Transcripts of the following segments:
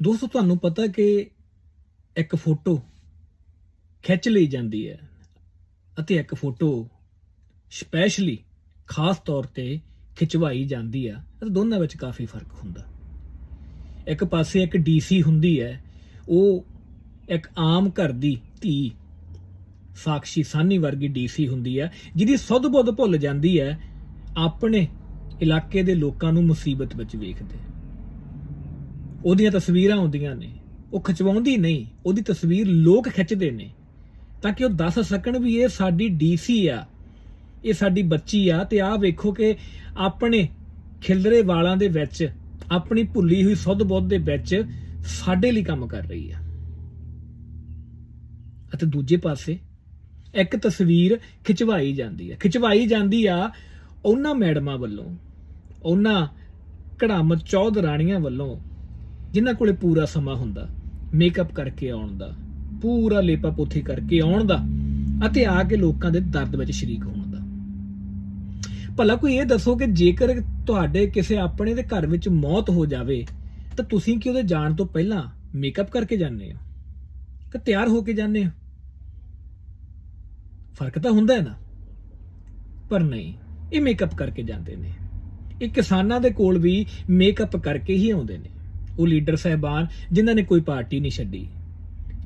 ਦੋਸਤੋ, ਤੁਹਾਨੂੰ ਪਤਾ ਕਿ ਇੱਕ ਫੋਟੋ ਖਿੱਚ ਲਈ ਜਾਂਦੀ ਹੈ ਅਤੇ ਇੱਕ ਫੋਟੋ ਸਪੈਸ਼ਲੀ ਖਾਸ ਤੌਰ ਤੇ ਖਿਚਵਾਈ ਜਾਂਦੀ ਆ ਅਤੇ ਦੋਨਾਂ ਵਿੱਚ ਕਾਫੀ ਫ਼ਰਕ ਹੁੰਦਾ। ਇੱਕ ਪਾਸੇ ਇੱਕ ਡੀਸੀ ਹੁੰਦੀ ਹੈ, ਉਹ ਇੱਕ ਆਮ ਘਰ ਦੀ ਧੀ ਸਾਕਸ਼ੀ ਸਾਨੀ ਵਰਗੀ ਡੀਸੀ ਹੁੰਦੀ ਹੈ, ਜਿਹਦੀ ਸੁੱਧ ਬੁੱਧ ਭੁੱਲ ਜਾਂਦੀ ਹੈ, ਆਪਣੇ ਇਲਾਕੇ ਦੇ ਲੋਕਾਂ ਨੂੰ ਮੁਸੀਬਤ ਵਿੱਚ ਵੇਖਦੇ। ਉਹਦੀਆਂ ਤਸਵੀਰਾਂ ਆਉਂਦੀਆਂ ਨੇ, ਉਹ ਖਿਚਵਾਉਂਦੀ ਨਹੀਂ, ਉਹਦੀ ਤਸਵੀਰ ਲੋਕ ਖਿੱਚਦੇ ਨੇ। ਤਾਂ ਕਿ ਉਹ ਦੱਸ ਸਕਣ ਵੀ ਇਹ ਸਾਡੀ ਡੀਸੀ ਆ, ਇਹ ਸਾਡੀ ਬੱਚੀ ਆ, ਤੇ ਆਹ ਵੇਖੋ ਕਿ ਆਪਣੇ ਖਿਲਰੇ ਵਾਲਾਂ ਦੇ ਵਿੱਚ, ਆਪਣੀ ਭੁੱਲੀ ਹੋਈ ਸੁੱਧ ਬੁੱਧ ਦੇ ਵਿੱਚ ਸਾਡੇ ਲਈ ਕੰਮ ਕਰ ਰਹੀ ਆ। ਅਤੇ ਦੂਜੇ ਪਾਸੇ ਇੱਕ ਤਸਵੀਰ ਖਿਚਵਾਈ ਜਾਂਦੀ ਹੈ ਖਿਚਵਾਈ ਜਾਂਦੀ ਆ ਉਹਨਾਂ ਮੈਡਮਾਂ ਵੱਲੋਂ, ਉਹਨਾਂ ਕੜਾਮ ਚੌਧ ਰਾਣੀਆਂ ਵੱਲੋਂ ਜਿਨ੍ਹਾਂ ਕੋਲੇ ਪੂਰਾ ਸਮਾਂ ਹੁੰਦਾ ਮੇਕਅਪ ਕਰਕੇ ਆਉਣ ਦਾ, ਪੂਰਾ ਲੇਪਾ ਪੋਥੀ ਕਰਕੇ ਆਉਣ ਦਾ, ਅਤੇ ਆ ਕੇ ਲੋਕਾਂ ਦੇ ਦਰਦ ਵਿੱਚ ਸ਼ਰੀਕ ਹੋਣ ਦਾ। ਭਲਾ ਕੋਈ ਇਹ ਦੱਸੋ ਕਿ ਜੇਕਰ ਤੁਹਾਡੇ ਕਿਸੇ ਆਪਣੇ ਦੇ ਘਰ ਵਿੱਚ ਮੌਤ ਹੋ ਜਾਵੇ, ਤਾਂ ਤੁਸੀਂ ਕਿ ਉਹਦੇ ਜਾਣ ਤੋਂ ਪਹਿਲਾਂ ਮੇਕਅਪ ਕਰਕੇ ਜਾਂਦੇ ਹੋ? ਕਿ ਤਿਆਰ ਹੋ ਕੇ ਜਾਂਦੇ ਹੋ? ਫ਼ਰਕ ਤਾਂ ਹੁੰਦਾ ਹੈ ਨਾ। ਪਰ ਨਹੀਂ, ਇਹ ਮੇਕਅਪ ਕਰਕੇ ਜਾਂਦੇ ਨੇ। ਇਹ ਕਿਸਾਨਾਂ ਦੇ ਕੋਲ ਵੀ ਮੇਕਅਪ ਕਰਕੇ ਹੀ ਆਉਂਦੇ ਨੇ। ਉਹ ਲੀਡਰ ਸਹਿਬਾਨ, ਜਿਨ੍ਹਾਂ ਨੇ ਕੋਈ ਪਾਰਟੀ ਨਹੀਂ ਛੱਡੀ।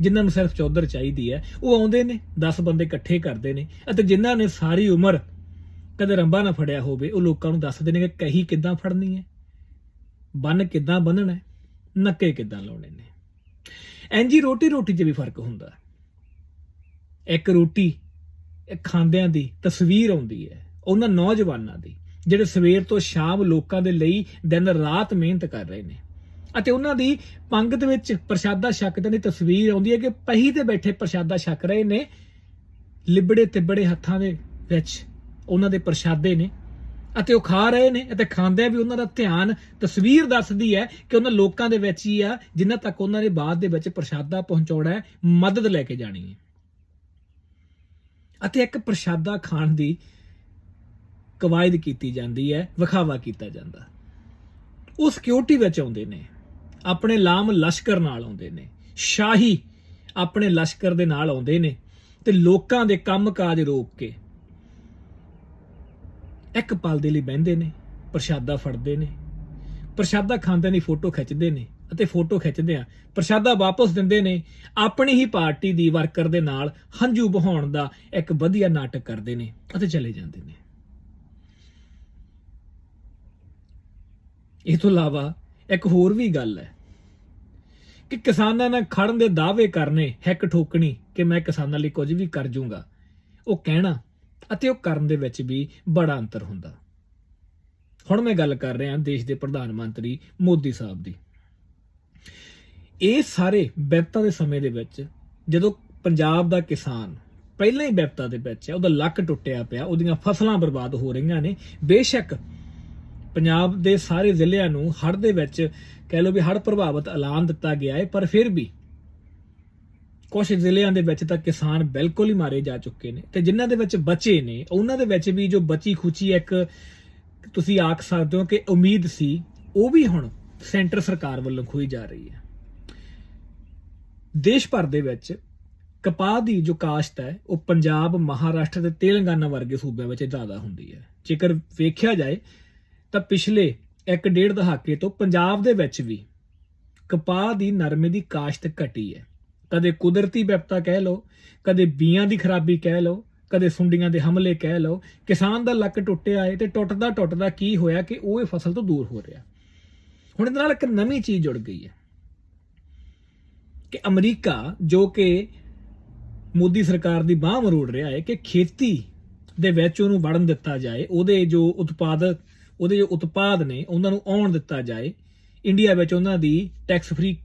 ਜਿਨ੍ਹਾਂ ਨੂੰ ਸਿਰਫ ਚੌਧਰ ਚਾਹੀਦੀ ਹੈ, ਉਹ ਆਉਂਦੇ ਨੇ 10 ਬੰਦੇ ਇਕੱਠੇ ਕਰਦੇ ਨੇ, ਅਤੇ ਜਿਨ੍ਹਾਂ ਨੇ ਸਾਰੀ ਉਮਰ ਕਦੇ ਰੰਬਾ ਨਾ ਫੜਿਆ ਹੋਵੇ, ਉਹ ਲੋਕਾਂ ਨੂੰ ਦੱਸਦੇ ਨੇ ਕਿ ਕਹੀ ਕਿੱਦਾਂ ਫੜਨੀ ਹੈ? ਬੰਨ ਕਿੱਦਾਂ ਬੰਨਣਾ ਹੈ? ਨੱਕੇ ਕਿੱਦਾਂ ਲਾਉਣੇ ਨੇ? ਐਂਜੀ ਰੋਟੀ ਰੋਟੀ 'ਚ ਵੀ ਫ਼ਰਕ ਹੁੰਦਾ। ਇੱਕ ਰੋਟੀ ਖਾਂਦਿਆਂ ਦੀ ਤਸਵੀਰ ਆਉਂਦੀ ਹੈ, ਉਹਨਾਂ ਨੌਜਵਾਨਾਂ ਦੀ, ਜਿਹੜੇ ਸਵੇਰ ਤੋਂ ਸ਼ਾਮ ਲੋਕਾਂ ਦੇ ਲਈ ਦਿਨ ਰਾਤ ਮਿਹਨਤ ਕਰ ਰਹੇ ਨੇ। ਅਤੇ ਉਹਨਾਂ ਦੀ ਪੰਗਤ ਵਿੱਚ ਪ੍ਰਸ਼ਾਦਾ ਛਕਦਿਆਂ ਦੀ ਤਸਵੀਰ ਆਉਂਦੀ ਹੈ ਕਿ ਪਹੀ ਤੇ ਬੈਠੇ ਪ੍ਰਸ਼ਾਦਾ ਛਕ ਰਹੇ ਨੇ। ਲਿਬੜੇ ਤਿਬੜੇ ਹੱਥਾਂ ਦੇ ਵਿੱਚ ਉਹਨਾਂ ਦੇ ਪ੍ਰਸ਼ਾਦੇ ਨੇ ਅਤੇ ਉਹ ਖਾ ਰਹੇ ਨੇ ਅਤੇ ਖਾਂਦਿਆਂ ਵੀ ਉਹਨਾਂ ਦਾ ਧਿਆਨ ਤਸਵੀਰ ਦੱਸਦੀ ਹੈ ਕਿ ਉਹਨਾਂ ਲੋਕਾਂ ਦੇ ਵਿੱਚ ਹੀ ਆ ਜਿਨ੍ਹਾਂ ਤੱਕ ਉਹਨਾਂ ਨੇ ਬਾਅਦ ਦੇ ਵਿੱਚ ਪ੍ਰਸ਼ਾਦਾ ਪਹੁੰਚਾਉਣਾ ਹੈ, ਮਦਦ ਲੈ ਕੇ ਜਾਣੀ ਹੈ। ਅਤੇ ਇੱਕ ਪ੍ਰਸ਼ਾਦਾ ਖਾਣ ਦੀ ਕਵਾਇਦ ਕੀਤੀ ਜਾਂਦੀ ਹੈ, ਵਿਖਾਵਾ ਕੀਤਾ ਜਾਂਦਾ। ਉਹ ਸਿਕਿਉਰਿਟੀ ਵਿੱਚ ਆਉਂਦੇ ਨੇ। ਆਪਣੇ ਲਾਮ ਲਸ਼ਕਰ ਨਾਲ ਆਉਂਦੇ ਨੇ। ਸ਼ਾਹੀ ਆਪਣੇ ਲਸ਼ਕਰ ਦੇ ਨਾਲ ਆਉਂਦੇ ਨੇ ਤੇ ਲੋਕਾਂ ਦੇ ਕੰਮਕਾਜ ਰੋਕ ਕੇ ਇੱਕ ਪਲ ਦੇ ਲਈ ਬਹਿੰਦੇ ਨੇ, ਪ੍ਰਸ਼ਾਦਾ ਫੜਦੇ ਨੇ, ਪ੍ਰਸ਼ਾਦਾ ਖਾਂਦੇ ਦੀ ਫੋਟੋ ਖਿੱਚਦੇ ਨੇ ਅਤੇ ਫੋਟੋ ਖਿੱਚਦੇ ਆ ਪ੍ਰਸ਼ਾਦਾ ਵਾਪਸ ਦਿੰਦੇ ਨੇ, ਆਪਣੀ ਹੀ ਪਾਰਟੀ ਦੀ ਵਰਕਰ ਦੇ ਨਾਲ ਹੰਝੂ ਬਹਾਉਣ ਦਾ ਇੱਕ ਵਧੀਆ ਨਾਟਕ ਕਰਦੇ ਨੇ ਅਤੇ ਚਲੇ ਜਾਂਦੇ ਨੇ। ਇਹ ਤੋਂ ਇਲਾਵਾ ਇੱਕ ਹੋਰ ਵੀ ਗੱਲ ਹੈ ਕਿ ਕਿਸਾਨਾਂ ਨਾਲ ਖੜਨ ਦੇ ਦਾਅਵੇ ਕਰਨੇ ਹੈਕ ਠੋਕਣੀ ਕਿ ਮੈਂ ਕਿਸਾਨਾਂ ਲਈ ਕੁਝ ਵੀ ਕਰ ਜੂੰਗਾ, ਉਹ ਕਹਿਣਾ ਅਤੇ ਉਹ ਕਰਨ ਦੇ ਵਿੱਚ ਵੀ ਬੜਾ ਅੰਤਰ ਹੁੰਦਾ। ਹੁਣ ਮੈਂ ਗੱਲ ਕਰ ਰਿਹਾ ਦੇਸ਼ ਦੇ ਪ੍ਰਧਾਨ ਮੰਤਰੀ ਮੋਦੀ ਸਾਹਿਬ ਦੀ। ਇਹ ਸਾਰੇ ਬਿਪਤਾ ਦੇ ਸਮੇਂ ਦੇ ਵਿੱਚ ਜਦੋਂ ਪੰਜਾਬ ਦਾ ਕਿਸਾਨ ਪਹਿਲਾਂ ਹੀ ਬਿਪਤਾ ਦੇ ਵਿੱਚ ਹੈ, ਉਹਦਾ ਲੱਕ ਟੁੱਟਿਆ ਪਿਆ, ਉਹਦੀਆਂ ਫਸਲਾਂ ਬਰਬਾਦ ਹੋ ਰਹੀਆਂ ਨੇ, ਬੇਸ਼ੱਕ ਪੰਜਾਬ ਦੇ ਸਾਰੇ ਜ਼ਿਲ੍ਹਿਆਂ ਨੂੰ ਹੜ੍ਹ ਦੇ ਵਿੱਚ ਕਹਿ ਲਓ ਵੀ ਹੜ੍ਹ ਪ੍ਰਭਾਵਿਤ ਐਲਾਨ ਦਿੱਤਾ ਗਿਆ ਹੈ ਪਰ ਫਿਰ ਵੀ ਕੁਝ ਜ਼ਿਲ੍ਹਿਆਂ ਦੇ ਵਿੱਚ ਤਾਂ ਕਿਸਾਨ ਬਿਲਕੁਲ ਹੀ ਮਾਰੇ ਜਾ ਚੁੱਕੇ ਨੇ ਤੇ ਜਿਨ੍ਹਾਂ ਦੇ ਵਿੱਚ ਬਚੇ ਨੇ, ਉਹਨਾਂ ਦੇ ਵਿੱਚ ਵੀ ਜੋ ਬਚੀ ਖੁਚੀ ਇੱਕ ਤੁਸੀਂ ਆਖ ਸਕਦੇ ਹੋ ਕਿ ਉਮੀਦ ਸੀ, ਉਹ ਵੀ ਹੁਣ ਸੈਂਟਰ ਸਰਕਾਰ ਵੱਲੋਂ ਖੋਈ ਜਾ ਰਹੀ ਹੈ। ਦੇਸ਼ ਭਰ ਦੇ ਵਿੱਚ ਕਪਾਹ ਦੀ ਜੋ ਕਾਸ਼ਤ ਹੈ, ਉਹ ਪੰਜਾਬ, ਮਹਾਰਾਸ਼ਟਰ ਤੇ ਤੇਲੰਗਾਨਾ ਵਰਗੇ ਸੂਬਿਆਂ ਵਿੱਚ ਜ਼ਿਆਦਾ ਹੁੰਦੀ ਹੈ। ਜੇਕਰ ਵੇਖਿਆ ਜਾਏ ਤਾਂ ਪਿਛਲੇ ਇੱਕ ਡੇਢ ਦਹਾਕੇ ਤੋਂ ਪੰਜਾਬ ਦੇ ਵਿੱਚ ਵੀ ਕਪਾਹ ਦੀ ਨਰਮੇ ਦੀ ਕਾਸ਼ਤ ਘਟੀ ਹੈ। ਕਦੇ ਕੁਦਰਤੀ ਵਿਪਤਾ ਕਹਿ ਲਓ, ਕਦੇ ਬੀਆਂ ਦੀ ਖਰਾਬੀ ਕਹਿ ਲਓ, ਕਦੇ ਸੁੰਡੀਆਂ ਦੇ ਹਮਲੇ ਕਹਿ ਲਓ, ਕਿਸਾਨ ਦਾ ਲੱਕ ਟੁੱਟਿਆ ਏ ਤੇ ਟੁੱਟਦਾ ਟੁੱਟਦਾ ਕੀ ਹੋਇਆ ਕਿ ਉਹ ਇਹ ਫਸਲ ਤੋਂ ਦੂਰ ਹੋ ਰਿਹਾ। ਹੁਣ ਇਹਦੇ ਨਾਲ ਇੱਕ ਨਵੀਂ ਚੀਜ਼ ਜੁੜ ਗਈ ਹੈ ਕਿ ਅਮਰੀਕਾ, ਜੋ ਕਿ ਮੋਦੀ ਸਰਕਾਰ ਦੀ ਬਾਹ ਮਰੋੜ ਰਿਹਾ ਹੈ ਕਿ ਖੇਤੀ ਦੇ ਵਿੱਚ ਉਹਨੂੰ ਵੜਨ ਦਿੱਤਾ ਜਾਏ, ਉਹਦੇ ਜੋ ਉਤਪਾਦਕ ਉਹਦੇ ਜੋ ਉਤਪਾਦ ਨੇ, ਉਹਨਾਂ ਨੂੰ ਆਉਣ ਦਿੱਤਾ ਜਾਏ ਇੰਡੀਆ ਵਿੱਚ ਉਹਨਾਂ ਦੀ ਟੈਕਸ ਫ੍ਰੀ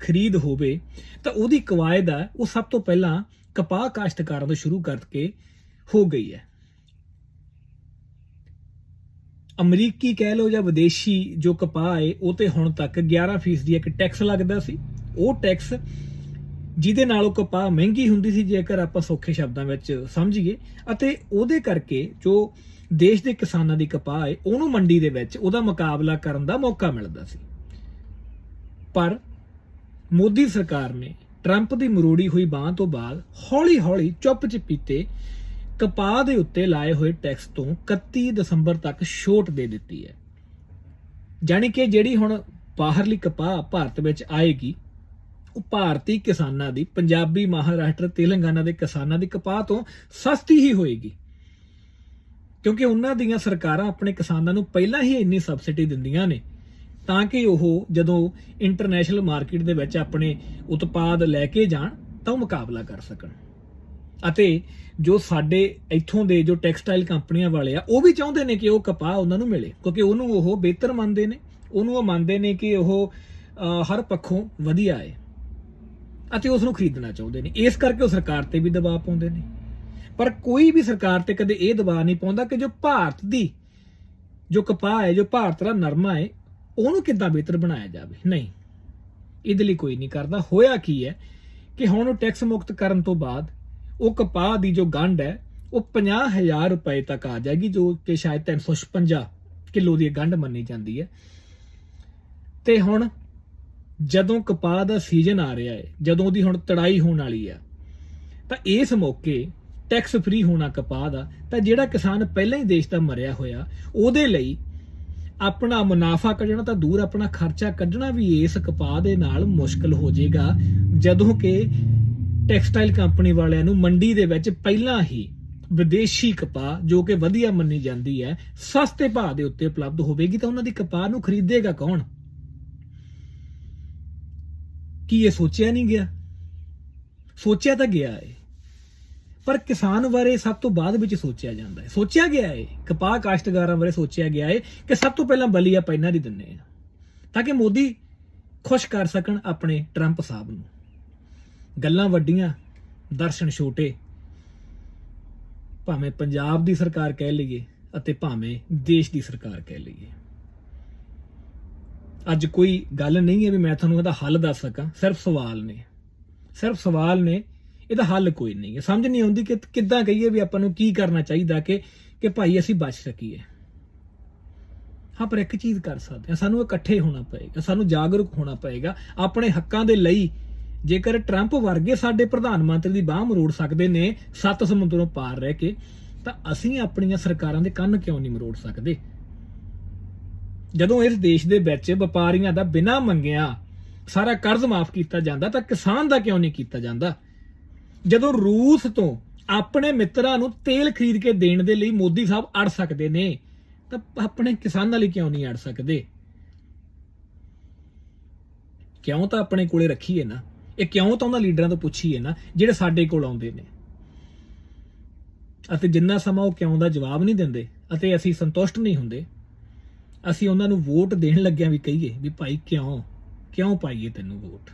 ਖਰੀਦ ਹੋਵੇ, ਤਾਂ ਉਹਦੀ ਕਵਾਇਦ ਆ, ਉਹ ਸਭ ਤੋਂ ਪਹਿਲਾਂ ਕਪਾਹ ਕਾਸ਼ਤਕਾਰਾਂ ਤੋਂ ਸ਼ੁਰੂ ਕਰਕੇ ਹੋ ਗਈ ਹੈ। ਅਮਰੀਕੀ ਕਹਿ ਲਓ ਜਾਂ ਵਿਦੇਸ਼ੀ ਜੋ ਕਪਾਹ ਹੈ, ਉਹ ਤੇ ਹੁਣ ਤੱਕ 11% ਦੀ ਇੱਕ ਟੈਕਸ ਲੱਗਦਾ ਸੀ। ਉਹ ਟੈਕਸ ਜਿਹਦੇ ਨਾਲ ਉਹ ਕਪਾਹ ਮਹਿੰਗੀ ਹੁੰਦੀ ਸੀ, ਜੇਕਰ ਆਪਾਂ ਸੌਖੇ ਸ਼ਬਦਾਂ ਵਿੱਚ ਸਮਝੀਏ, ਅਤੇ ਉਹਦੇ ਕਰਕੇ ਜੋ ਦੇਸ਼ ਦੇ ਕਿਸਾਨਾਂ ਦੀ ਕਪਾਹ ਹੈ, ਉਹਨੂੰ ਮੰਡੀ ਦੇ ਵਿੱਚ ਉਹਦਾ ਮੁਕਾਬਲਾ ਕਰਨ ਦਾ ਮੌਕਾ ਮਿਲਦਾ ਸੀ। ਪਰ ਮੋਦੀ ਸਰਕਾਰ ਨੇ ਟਰੰਪ ਦੀ ਮਰੋੜੀ ਹੋਈ ਬਾਹ ਤੋਂ ਬਾਅਦ ਹੌਲੀ-ਹੌਲੀ ਚੁੱਪ ਚਪੀਤੇ ਕਪਾਹ ਦੇ ਉੱਤੇ ਲਾਏ ਹੋਏ ਟੈਕਸ ਤੋਂ 31 ਦਸੰਬਰ ਤੱਕ ਛੋਟ ਦੇ ਦਿੱਤੀ ਹੈ। ਜਾਣੀ ਕਿ ਜਿਹੜੀ ਹੁਣ ਬਾਹਰਲੀ ਕਪਾਹ ਭਾਰਤ ਵਿੱਚ ਆਏਗੀ, ਉਹ ਭਾਰਤੀ ਕਿਸਾਨਾਂ ਦੀ, ਪੰਜਾਬੀ ਮਹਾਰਾਸ਼ਟਰ, ਤੇਲੰਗਾਨਾ ਦੇ ਕਿਸਾਨਾਂ ਦੀ ਕਪਾਹ ਤੋਂ ਸਸਤੀ ਹੀ ਹੋਏਗੀ। ਕਿਉਂਕਿ ਉਹਨਾਂ ਦੀਆਂ ਸਰਕਾਰਾਂ ਆਪਣੇ ਕਿਸਾਨਾਂ ਨੂੰ ਪਹਿਲਾਂ ਹੀ ਇੰਨੀ ਸਬਸਿਡੀ ਦਿੰਦੀਆਂ ਨੇ। ਤਾਂ ਕਿ ਉਹ ਜਦੋਂ ਇੰਟਰਨੈਸ਼ਨਲ ਮਾਰਕੀਟ ਦੇ ਵਿੱਚ ਆਪਣੇ ਉਤਪਾਦ ਲੈ ਕੇ ਜਾਣ, ਤਾਂ ਉਹ ਮੁਕਾਬਲਾ ਕਰ ਸਕਣ। ਅਤੇ ਜੋ ਸਾਡੇ ਇੱਥੋਂ ਦੇ ਜੋ ਟੈਕਸਟਾਈਲ ਕੰਪਨੀਆਂ ਵਾਲੇ ਆ, ਉਹ ਵੀ ਚਾਹੁੰਦੇ ਨੇ ਕਿ ਉਹ ਕਪਾਹ ਉਹਨਾਂ ਨੂੰ ਮਿਲੇ। ਕਿਉਂਕਿ ਉਹਨੂੰ ਉਹ ਬਿਹਤਰ ਮੰਨਦੇ ਨੇ। ਉਹਨੂੰ ਉਹ ਮੰਨਦੇ ਨੇ ਕਿ ਉਹ ਹਰ ਪੱਖੋਂ ਵਧੀਆ ਹੈ ਅਤੇ ਉਸ ਨੂੰ ਖਰੀਦਣਾ ਚਾਹੁੰਦੇ ਨੇ। ਇਸ ਕਰਕੇ ਉਹ ਸਰਕਾਰ ਤੇ ਵੀ ਦਬਾਅ ਪਾਉਂਦੇ ਨੇ। ਪਰ ਕੋਈ ਵੀ ਸਰਕਾਰ ਤੇ ਕਦੇ ਇਹ ਦਬਾਅ ਨਹੀਂ ਪਾਉਂਦਾ ਕਿ ਜੋ ਭਾਰਤ ਦੀ, ਜੋ ਕਪਾਹ ਹੈ, ਜੋ ਭਾਰਤ ਦਾ ਨਰਮਾ ਹੈ, ਉਹਨੂੰ ਕਿੱਦਾਂ ਬਿਹਤਰ ਬਣਾਇਆ ਜਾਵੇ? ਨਹੀਂ। ਇਹਦੇ ਲਈ ਕੋਈ ਨਹੀਂ ਕਰਦਾ। ਹੋਇਆ ਕੀ ਹੈ ਕਿ ਹੁਣ ਉਹ ਟੈਕਸ ਮੁਕਤ ਕਰਨ ਤੋਂ ਬਾਅਦ ਉਹ ਕਪਾਹ ਦੀ ਜੋ ਗੰਢ ਹੈ, ਉਹ 50000 ਰੁਪਏ ਤੱਕ ਆ ਜਾਏਗੀ, ਜੋ ਕਿ ਸ਼ਾਇਦ 356 ਕਿਲੋ ਦੀ ਇਹ ਗੰਢ ਮੰਨੀ ਜਾਂਦੀ ਹੈ। ਤੇ ਹੁਣ ਜਦੋਂ ਕਪਾਹ ਦਾ ਸੀਜ਼ਨ ਆ ਰਿਹਾ ਹੈ, ਜਦੋਂ ਉਹਦੀ ਹੁਣ ਤੜਾਈ ਹੋਣ ਵਾਲੀ ਹੈ, ਤਾਂ ਇਸ ਮੌਕੇ ਟੈਕਸ ਫ੍ਰੀ ਹੋਣਾ ਕਪਾਹ ਦਾ, ਤਾਂ ਜਿਹੜਾ ਕਿਸਾਨ ਪਹਿਲਾਂ ਹੀ ਦੇਸ਼ ਦਾ ਮਰਿਆ ਹੋਇਆ, ਉਹਦੇ ਲਈ ਆਪਣਾ ਮੁਨਾਫਾ ਕੱਢਣਾ ਤਾਂ ਦੂਰ ਆਪਣਾ ਖਰਚਾ ਕੱਢਣਾ ਵੀ ਇਸ ਕਪਾਹ ਦੇ ਨਾਲ ਮੁਸ਼ਕਲ ਹੋ ਜਾਏਗਾ, ਜਦੋਂ ਕਿ ਟੈਕਸਟਾਈਲ ਕੰਪਨੀ ਵਾਲਿਆਂ ਨੂੰ ਮੰਡੀ ਦੇ ਵਿੱਚ ਪਹਿਲਾਂ ਹੀ ਵਿਦੇਸ਼ੀ ਕਪਾਹ, ਜੋ ਕਿ ਵਧੀਆ ਮੰਨੀ ਜਾਂਦੀ ਹੈ, ਸਸਤੇ ਭਾਅ ਦੇ ਉੱਤੇ ਉਪਲਬਧ ਹੋਵੇਗੀ, ਤਾਂ ਉਹਨਾਂ ਦੀ ਕਪਾਹ ਨੂੰ ਖਰੀਦੇਗਾ ਕੌਣ? ਕੀ ਇਹ ਸੋਚਿਆ ਨਹੀਂ ਗਿਆ? ਸੋਚਿਆ ਤਾਂ ਗਿਆ ਹੈ ਪਰ ਕਿਸਾਨ ਬਾਰੇ ਸਭ ਤੋਂ ਬਾਅਦ ਵਿੱਚ ਸੋਚਿਆ ਜਾਂਦਾ ਹੈ। ਸੋਚਿਆ ਗਿਆ ਹੈ ਕਪਾਹ ਕਾਸ਼ਤਕਾਰਾਂ ਬਾਰੇ ਸੋਚਿਆ ਗਿਆ ਹੈ ਕਿ ਸਭ ਤੋਂ ਪਹਿਲਾਂ ਬਲੀ ਆਪਾਂ ਇਹਨਾਂ ਦੀ ਦਿੰਨੇ ਆ ਤਾਂ ਕਿ ਮੋਦੀ ਖੁਸ਼ ਕਰ ਸਕਣ ਆਪਣੇ ਟਰੰਪ ਸਾਹਿਬ ਨੂੰ। ਗੱਲਾਂ ਵੱਡੀਆਂ, ਦਰਸ਼ਨ ਛੋਟੇ, ਭਾਵੇਂ ਪੰਜਾਬ ਦੀ ਸਰਕਾਰ ਕਹਿ ਲਈਏ ਅਤੇ ਭਾਵੇਂ ਦੇਸ਼ ਦੀ ਸਰਕਾਰ ਕਹਿ ਲਈਏ। ਅੱਜ ਕੋਈ ਗੱਲ ਨਹੀਂ ਹੈ ਵੀ ਮੈਂ ਤੁਹਾਨੂੰ ਇਹਦਾ ਹੱਲ ਦੱਸ ਸਕਾਂ, ਸਿਰਫ ਸਵਾਲ ਨੇ। ਸਿਰਫ ਸਵਾਲ ਨੇ ਇਹਦਾ ਹੱਲ ਕੋਈ ਨਹੀਂ ਹੈ। ਸਮਝ ਨਹੀਂ ਆਉਂਦੀ ਕਿ ਕਿੱਦਾਂ ਕਹੀਏ ਵੀ ਆਪਾਂ ਨੂੰ ਕੀ ਕਰਨਾ ਚਾਹੀਦਾ ਕਿ ਕਿ ਭਾਈ ਅਸੀਂ ਬਚ ਸਕੀਏ। ਹਾਂ, ਪਰ ਇੱਕ ਚੀਜ਼ ਕਰ ਸਕਦੇ ਹਾਂ। ਸਾਨੂੰ ਇਕੱਠੇ ਹੋਣਾ ਪਏਗਾ, ਸਾਨੂੰ ਜਾਗਰੂਕ ਹੋਣਾ ਪਏਗਾ। ਆਪਣੇ ਹੱਕਾਂ ਦੇ ਲਈ ਜੇਕਰ ਟਰੰਪ ਵਰਗੇ ਸਾਡੇ ਪ੍ਰਧਾਨ ਮੰਤਰੀ ਦੀ ਬਾਹ ਮਰੋੜ ਸਕਦੇ ਨੇ, ਸੱਤ ਸਮੁੰਦਰੋਂ ਪਾਰ ਰਹਿ ਕੇ, ਤਾਂ ਅਸੀਂ ਆਪਣੀਆਂ ਸਰਕਾਰਾਂ ਦੇ ਕੰਨ ਕਿਉਂ ਨਹੀਂ ਮਰੋੜ ਸਕਦੇ? ਜਦੋਂ ਇਸ ਦੇਸ਼ ਦੇ ਵਿੱਚ ਵਪਾਰੀਆਂ ਦਾ ਬਿਨਾਂ ਮੰਗਿਆ ਸਾਰਾ ਕਰਜ਼ ਮਾਫ ਕੀਤਾ ਜਾਂਦਾ, ਤਾਂ ਕਿਸਾਨ ਦਾ ਕਿਉਂ ਨਹੀਂ ਕੀਤਾ ਜਾਂਦਾ? ਜਦੋਂ ਰੂਸ ਤੋਂ ਆਪਣੇ ਮਿੱਤਰਾਂ ਨੂੰ ਤੇਲ ਖਰੀਦ ਕੇ ਦੇਣ ਦੇ ਲਈ ਮੋਦੀ ਸਾਹਿਬ ਅੜ ਸਕਦੇ ਨੇ, ਤਾਂ ਆਪਣੇ ਕਿਸਾਨਾਂ ਲਈ ਕਿਉਂ ਨਹੀਂ ਅੜ ਸਕਦੇ? ਕਿਉਂ ਤਾਂ ਆਪਣੇ ਕੋਲੇ ਰੱਖੀਏ ਨਾ? ਇਹ ਕਿਉਂ ਤਾਂ ਉਹਨਾਂ ਲੀਡਰਾਂ ਤੋਂ ਪੁੱਛੀਏ ਨਾ, ਜਿਹੜੇ ਸਾਡੇ ਕੋਲ ਆਉਂਦੇ ਨੇ? ਅਤੇ ਜਿੰਨਾ ਸਮਾਂ ਉਹ ਕਿਉਂ ਦਾ ਜਵਾਬ ਨਹੀਂ ਦਿੰਦੇ, ਅਤੇ ਅਸੀਂ ਸੰਤੁਸ਼ਟ ਨਹੀਂ ਹੁੰਦੇ? ਅਸੀਂ ਉਹਨਾਂ ਨੂੰ ਵੋਟ ਦੇਣ ਲੱਗਿਆਂ ਵੀ ਕਹੀਏ ਵੀ ਭਾਈ ਕਿਉਂ? ਕਿਉਂ ਪਾਈਏ ਤੈਨੂੰ ਵੋਟ?